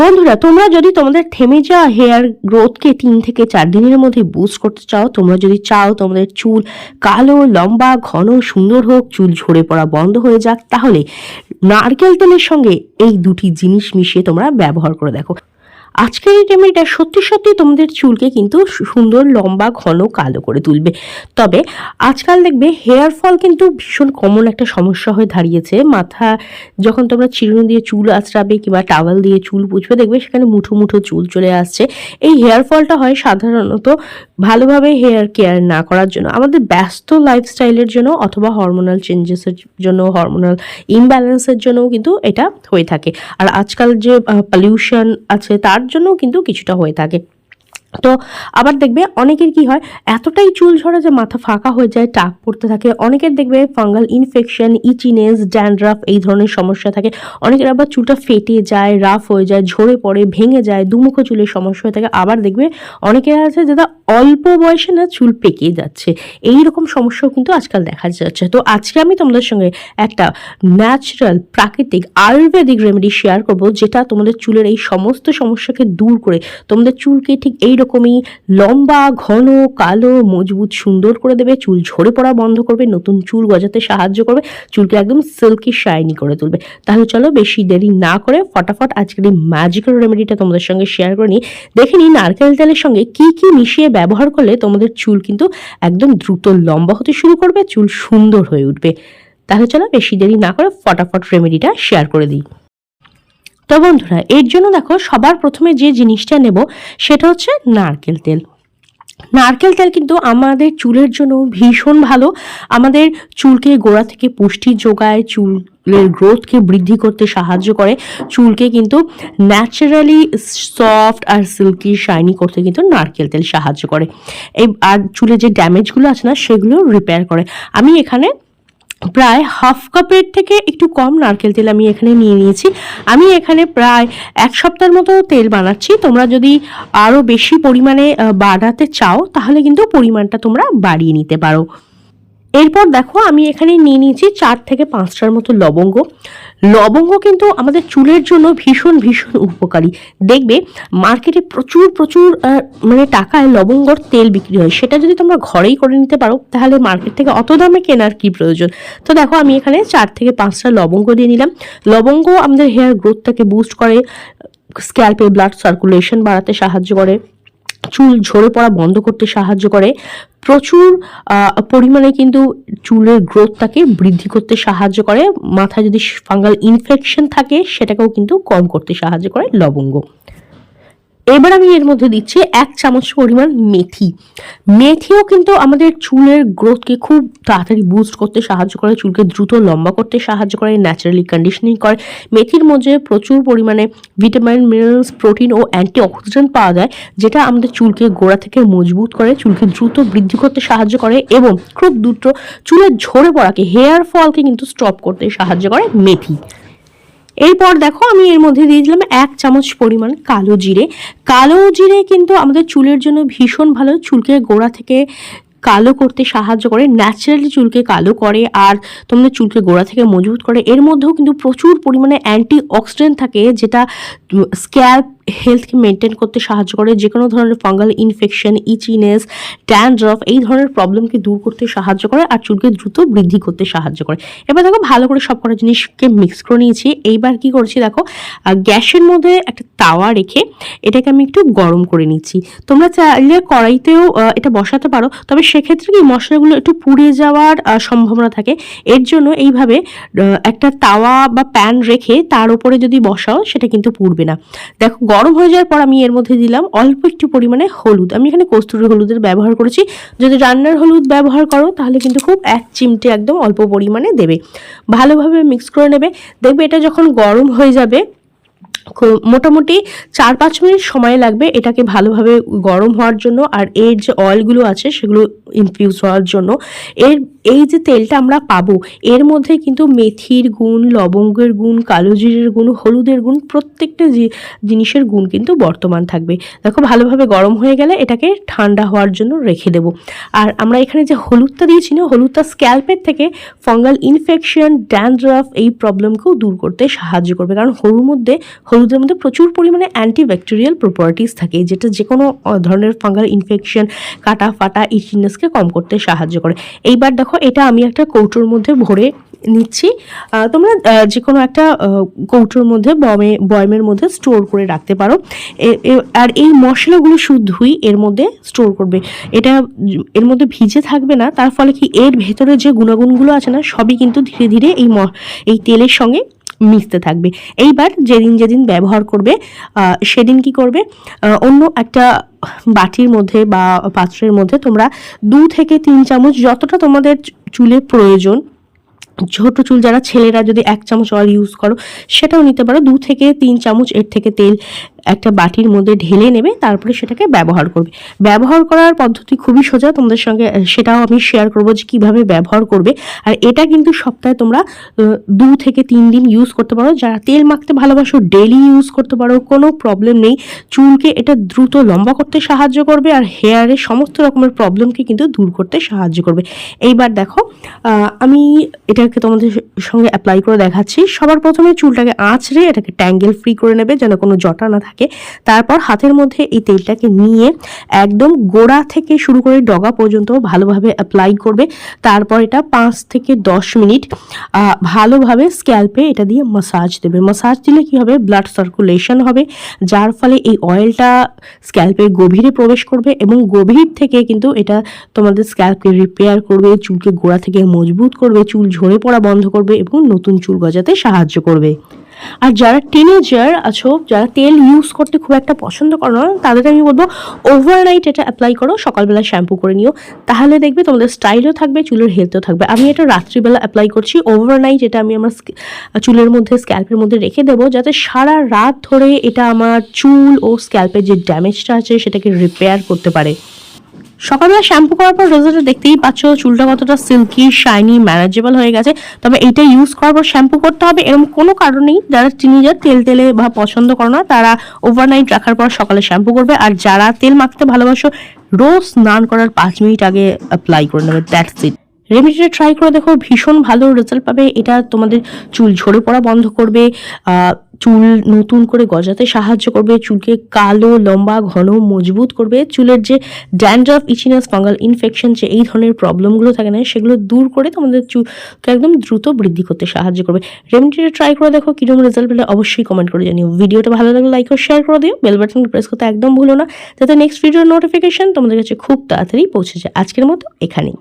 বন্ধুরা, তোমরা যদি তোমাদের থেমে যাওয়া হেয়ার গ্রোথকে তিন থেকে চার দিনের মধ্যে বুস্ট করতে চাও, তোমরা যদি চাও তোমাদের চুল কালো, লম্বা, ঘন, সুন্দর হোক, চুল ঝরে পড়া বন্ধ হয়ে যাক, তাহলে নারকেল তেলের সঙ্গে এই দুটি জিনিস মিশিয়ে তোমরা ব্যবহার করে দেখো। আজকের এই রেমেডিটা সত্যি সত্যি তোমাদের চুলকে কিন্তু সুন্দর, লম্বা, ঘন, কালো করে তুলবে। তবে আজকাল দেখবে হেয়ার ফল কিন্তু ভীষণ কমন একটা সমস্যা হয়ে দাঁড়িয়েছে। মাথা যখন তোমরা চিরুনি দিয়ে চুল আঁচড়াবে কিংবা টাওয়াল দিয়ে চুল পুছবে দেখবে সেখানে মুঠো মুঠো চুল চলে আসছে। এই হেয়ার ফলটা হয় সাধারণত ভালোভাবে হেয়ার কেয়ার না করার জন্য। আমাদের ব্যস্ত লাইফস্টাইলের জন্য অথবা হরমোনাল চেঞ্জেসের জন্য, হরমোনাল ইমব্যালেন্সের জন্যও কিন্তু এটা হয়ে থাকে। আর আজকাল যে পলিউশন আছে তার জন্যও কিন্তু কিছুটা হয়ে থাকে। তো আবার দেখবে অনেকের কি হয়, এতটাই চুল ঝরা যে মাথা ফাঁকা হয়ে যায়, টাক পড়তে থাকে। অনেকের দেখবে ফাঙ্গাল ইনফেকশন ইচিনেস ড্যান্ড্রাফ এই ধরনের সমস্যা থাকে। অনেকের আবার চুলটা ফেটে যায় রাফ হয়ে যায়, ঝরে পড়ে, ভেঙে যায়, দুমুখো চুলের সমস্যা হয়ে থাকে। আবার দেখবে অনেকের আছে যেটা অল্প বয়সে না চুল পেকে যাচ্ছে। এই রকম সমস্যাও কিন্তু আজকাল দেখা যাচ্ছে। তো আজকে আমি তোমাদের সঙ্গে একটা ন্যাচারাল প্রাকৃতিক, আয়ুর্বেদিক রেমেডি শেয়ার করব, যেটা তোমাদের চুলের এই সমস্ত সমস্যাকে দূর করে, তোমাদের চুলকে ঠিক এই রকমই লম্বা, ঘন, কালো, মজবুত, সুন্দর করে দেবে। চুল ঝরে পড়া বন্ধ করবে, নতুন চুল গজাতে সাহায্য করবে, চুলকে একদম সিল্কি শাইনি করে তুলবে। তাহলে চলো বেশি দেরি না করে ফটাফট আজকের এই ম্যাজিক্যাল রেমেডিটা তোমাদের সঙ্গে শেয়ার করে নিই। দেখে নিই নারকেল তেলের সঙ্গে কি কি মিশিয়ে ব্যবহার করলে তোমাদের চুল কিন্তু একদম দ্রুত লম্বা হতে শুরু করবে, চুল সুন্দর হয়ে উঠবে। তাহলে চলো বেশি দেরি না করে ফটাফট রেমেডিটা শেয়ার করে দিই। তো বন্ধুরা, এর জন্য দেখো সবার প্রথমে যে জিনিসটা নেব সেটা হচ্ছে নারকেল তেল। নারকেল তেল কিন্তু আমাদের চুলের জন্য ভীষণ ভালো। আমাদের চুলকে গোড়া থেকে পুষ্টি যোগায়, চুলের গ্রোথকে বৃদ্ধি করতে সাহায্য করে। চুলকে কিন্তু ন্যাচারালি সফট আর সিল্কি, শাইনি করতে কিন্তু নারকেল তেল সাহায্য করে। এই আর চুলে যে ড্যামেজগুলো আছে না, সেগুলো রিপেয়ার করে। আমি এখানে প্রায় হাফ কাপের থেকে একটু কম নারকেল তেল আমি এখানে নিয়ে নিয়েছি। আমি এখানে প্রায় এক সপ্তাহের মতো তেল বানাচ্ছি। তোমরা যদি আরও বেশি পরিমাণে বাড়াতে চাও, তাহলে কিন্তু পরিমাণটা তোমরা বাড়িয়ে নিতে পারো। এরপর দেখো আমি এখানে নিয়ে নিয়েছি চার থেকে পাঁচটার মতো লবঙ্গ। লবঙ্গ কিন্তু আমাদের চুলের জন্য ভীষণ ভীষণ উপকারী। দেখবে মার্কেটে প্রচুর প্রচুর মানে টাকায় লবঙ্গর তেল বিক্রি হয়। সেটা যদি তোমরা ঘরেই করে নিতে পারো, তাহলে মার্কেট থেকে অত দামে কেনার কি প্রয়োজন? তো দেখো আমি এখানে চার থেকে পাঁচটা লবঙ্গ দিয়ে নিলাম। লবঙ্গ আমাদের হেয়ার গ্রোথটাকে বুস্ট করে স্ক্যাল্পে ব্লাড সার্কুলেশন বাড়াতে সাহায্য করে। চুল ঝরে পড়া বন্ধ করতে সাহায্য করে। প্রচুর পরিমাণে কিন্তু চুলের গ্রোথটাকে বৃদ্ধি করতে সাহায্য করে। মাথায় যদি ফাঙ্গাল ইনফেকশন থাকে, সেটাকেও কিন্তু কম করতে সাহায্য করে লবঙ্গ। এবার আমি এর মধ্যে দিচ্ছি এক চামচ পরিমাণ মেথি। মেথিও কিন্তু আমাদের চুলের গ্রোথকে খুব তাড়াতাড়ি বুস্ট করতে সাহায্য করে, চুলকে দ্রুত লম্বা করতে সাহায্য করে ন্যাচারালি কন্ডিশনিং করে। মেথির মধ্যে প্রচুর পরিমাণে ভিটামিন মিনারেলস প্রোটিন ও অ্যান্টি অক্সিডেন্ট পাওয়া যায়, যেটা আমাদের চুলকে গোড়া থেকে মজবুত করে, চুলকে দ্রুত বৃদ্ধি করতে সাহায্য করে এবং খুব দ্রুত চুলের ঝরে পড়াকে হেয়ার ফলকে কিন্তু স্টপ করতে সাহায্য করে মেথি। এরপর দেখো আমি এর মধ্যে দিয়ে দিলাম এক চামচ পরিমাণ কালো জিরে। কালো জিরে কিন্তু আমাদের চুলের জন্য ভীষণ ভালো। চুলকে গোড়া থেকে কালো করতে সাহায্য করে ন্যাচারালি চুলকে কালো করে আর তোমাদের চুলকে গোড়া থেকে মজবুত করে। এর মধ্যেও কিন্তু প্রচুর পরিমাণে অ্যান্টি অক্সিডেন্ট থাকে যেটা স্ক্যাল্প হেলথকে মেনটেন করতে সাহায্য করে যে কোনো ধরনের ফাঙ্গাল ইনফেকশন ইচিনেস ড্যান্ড্রফ এই ধরনের প্রবলেমকে দূর করতে সাহায্য করে আর চুলকে দ্রুত বৃদ্ধি করতে সাহায্য করে। এবার দেখো, ভালো করে সব কটা জিনিসকে মিক্স করে নিয়েছি। এইবার কি করছি দেখো গ্যাসের মধ্যে একটা তাওয়া রেখে এটাকে আমি একটু গরম করে নিচ্ছি। তোমরা চাইলে কড়াইতেও এটা বসাতে পারো, তবে সেক্ষেত্রে কি মশলাগুলো একটু পুড়ে যাওয়ার সম্ভাবনা থাকে। এর জন্য এইভাবে একটা তাওয়া বা প্যান রেখে তার উপরে যদি বসাও, সেটা কিন্তু পুড়বে না। দেখো গরম হয়ে যাওয়ার পর আমি এর মধ্যে দিলাম অল্প একটু পরিমাণে হলুদ। আমি এখানে কস্তুরি হলুদের ব্যবহার করেছি। যদি রান্নার হলুদ ব্যবহার করো, তাহলে কিন্তু খুব এক চিমটে একদম অল্প পরিমাণে দেবে। ভালোভাবে মিক্স করে নেবে। দেখবে এটা যখন গরম হয়ে যাবে মোটামুটি চার পাঁচ মিনিট সময় লাগবে এটাকে ভালোভাবে গরম হওয়ার জন্য আর এর যে অয়েলগুলো আছে সেগুলো ইনফিউজ হওয়ার জন্য। এর, এই যে তেলটা আমরা পাবো, এর মধ্যে কিন্তু মেথির গুণ, লবঙ্গের গুণ, কালো জিরের গুণ, হলুদের গুণ, প্রত্যেকটা জিনিসের গুণ কিন্তু বর্তমান থাকবে। দেখো ভালোভাবে গরম হয়ে গেলে এটাকে ঠান্ডা হওয়ার জন্য রেখে দেবো। আর আমরা এখানে যে হলুদটা দিয়েছি না, হলুদটা স্ক্যাল্পের থেকে ফঙ্গাল ইনফেকশন ড্যান্ড্রাফ এই প্রবলেমকেও দূর করতে সাহায্য করবে। কারণ হলুর মধ্যে হলুদের মধ্যে প্রচুর পরিমাণে অ্যান্টিব্যাকটেরিয়াল প্রপার্টিস থাকে, যেটা যে কোনো ধরনের ফাঙ্গাল ইনফেকশন কাটা ফাটা ইচিনেসকে কম করতে সাহায্য করে। এইবার দেখো, এটা আমি একটা কৌটোর মধ্যে ভরে নিচ্ছি। তোমরা যে কোনো একটা কৌটোর মধ্যে, বমে, বয়মের মধ্যে স্টোর করে রাখতে পারো। আর এই মশলাগুলো শুদ্ধই এর মধ্যে স্টোর করবে। এটা, এর মধ্যে ভিজে থাকবে না, তার ফলে কি এর ভেতরে যে গুণাগুণগুলো আছে না, সবই কিন্তু ধীরে ধীরে এই এই তেলের সঙ্গে মিশতে থাকবে। এইবার যেদিন যেদিন ব্যবহার করবে সেদিন কি করবে? অন্য একটা বাটির মধ্যে বা পাত্রের মধ্যে তোমরা দু থেকে তিন চামচ যতটা তোমাদের চুলে প্রয়োজন, ছোট চুল যারা ছেলেরা যদি এক চামচ অয়েল ইউজ করো, সেটাও নিতে পারো। দু থেকে তিন চামচ এর থেকে তেল একটা বাটির মধ্যে ঢেলে নেবে, তারপরে সেটাকে ব্যবহার করবে। ব্যবহার করার পদ্ধতি খুবই সোজা, তোমাদের সঙ্গে সেটাও আমি শেয়ার করব যে কীভাবে ব্যবহার করবে। আর এটা কিন্তু সপ্তাহে তোমরা দু থেকে তিন দিন ইউজ করতে পারো। যারা তেল মাখতে ভালোবাসো ডেলি ইউজ করতে পারো, কোনো প্রবলেম নেই। চুলকে এটা দ্রুত লম্বা করতে সাহায্য করবে আর হেয়ারের সমস্ত রকমের প্রবলেমকে কিন্তু দূর করতে সাহায্য করবে। এইবার দেখো আমি এটাকে তোমাদের সঙ্গে অ্যাপ্লাই করে দেখাচ্ছি। সবার প্রথমে চুলটাকে আঁচড়ে এটাকে ট্যাঙ্গেল ফ্রি করে নেবে, যেন কোনো জটা না থাকে। তারপর হাতের মধ্যে এই তেলটাকে নিয়ে একদম গোড়া থেকে শুরু করে ডগা পর্যন্ত ভালোভাবে অ্যাপ্লাই করবে। তারপর এটা পাঁচ থেকে দশ মিনিট ভালোভাবে স্ক্যাল্পে এটা দিয়ে মাসাজ দেবে। মাসাজ দিলে কি হবে? ব্লাড সার্কুলেশন হবে, যার ফলে এই অয়েলটা স্ক্যাল্পের গভীরে প্রবেশ করবে এবং গভীর থেকে কিন্তু এটা তোমাদের স্ক্যাল্পকে রিপেয়ার করবে, চুলকে গোড়া থেকে মজবুত করবে, চুল ঝরে পড়া বন্ধ করবে এবং নতুন চুল গজাতে সাহায্য করবে। আর যারা টিনেজার আছো, যারা তেল ইউজ করতে খুব একটা পছন্দ করো না, তাদেরকে আমি বলব ওভারনাইট এটা অ্যাপ্লাই করো, সকালবেলা শ্যাম্পু করে নিও। তাহলে দেখবে তোমাদের স্টাইলও থাকবে, চুলের হেলথও থাকবে। আমি এটা রাত্রিবেলা অ্যাপ্লাই করছি ওভারনাইট এটা আমি আমার চুলের মধ্যে স্ক্যাল্পের মধ্যে রেখে দেবো, যাতে সারা রাত ধরে এটা আমার চুল ও স্ক্যাল্পের যে ড্যামেজটা আছে, সেটাকে রিপেয়ার করতে পারে। সকালবেলা শ্যাম্পু করার পর রেজাল্টটা দেখতেই পাচ্ছ, চুলটা কতটা সিল্কি শাইনি ম্যানেজেবল হয়ে গেছে। তবে এটা ইউজ করার পর শ্যাম্পু করতে হবে এরকম কোনো কারণেই যারা টিনিজার তেল তেলে বা পছন্দ করো না, তারা ওভারনাইট রাখার পর সকালে শ্যাম্পু করবে। আর যারা তেল মাখতে ভালোবাসো, রোজ স্নান করার পাঁচ মিনিট আগে অ্যাপ্লাই করে নেবে দ্যাটস ইট রেমেডিটা ট্রাই করে দেখো, ভীষণ ভালো রেজাল্ট পাবে। এটা তোমাদের চুল ঝরে পড়া বন্ধ করবে। চুল নতুন করে গজাতে সাহায্য করবে, চুলকে কালো, লম্বা, ঘন, মজবুত করবে। চুলের যে ড্যান্ড্রফ ইচিনাস ফাঙ্গাল ইনফেকশন যে এই ধরনের প্রবলেমগুলো থাকে না, সেগুলো দূর করে তোমাদের চুলকে একদম দ্রুত বৃদ্ধি করতে সাহায্য করবে। রেমেডিটা ট্রাই করে দেখো, কীরকম রেজাল্ট পেলে অবশ্যই কমেন্ট করে জানিও। ভিডিওটা ভালো লাগলে লাইক ও শেয়ার করে দিও। বেল বাটন প্রেস করতে একদম ভুলো না। যাতে নেক্সট ভিডিওর নোটিফিকেশন তোমাদের কাছে খুব তাড়াতাড়ি পৌঁছে যায়। আজকের মতো এখানেই।